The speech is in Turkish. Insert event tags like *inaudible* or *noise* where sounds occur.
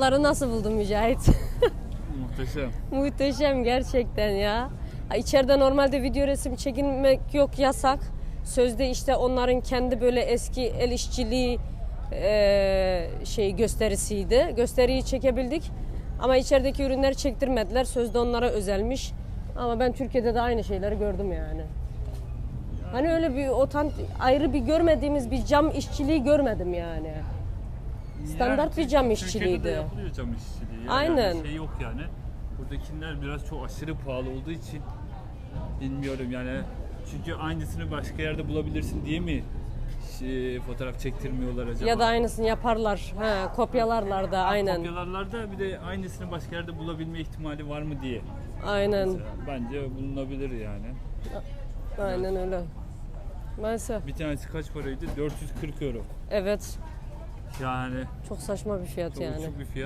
Ları nasıl buldun Mücahit? *laughs* Muhteşem. Muhteşem gerçekten ya. İçeride normalde video resim çekinmek yok yasak. Sözde işte onların kendi böyle eski el işçiliği e, şey gösterisiydi. Gösteriyi çekebildik. Ama içerideki ürünler çektirmediler. Sözde onlara özelmiş. Ama ben Türkiye'de de aynı şeyleri gördüm yani. Hani öyle bir otant ayrı bir görmediğimiz bir cam işçiliği görmedim yani. Standart bir cam Türkiye'de işçiliğiydi. de yapılıyor cam işçiliği. ya. Aynen. Yani şey yok yani. Buradakiler biraz çok aşırı pahalı olduğu için bilmiyorum yani. Çünkü aynısını başka yerde bulabilirsin diye mi şey, fotoğraf çektirmiyorlar acaba? Ya da aynısını yaparlar. Ha, kopyalarlar da aynen. Kopyalarlar da bir de aynısını başka yerde bulabilme ihtimali var mı diye. Aynen. Mesela bence bulunabilir yani. Aynen öyle. Maalesef. Bir tanesi kaç paraydı? 440 euro. Evet. Yani Çok saçma bir fiyat çok yani. uçuk bir fiyat.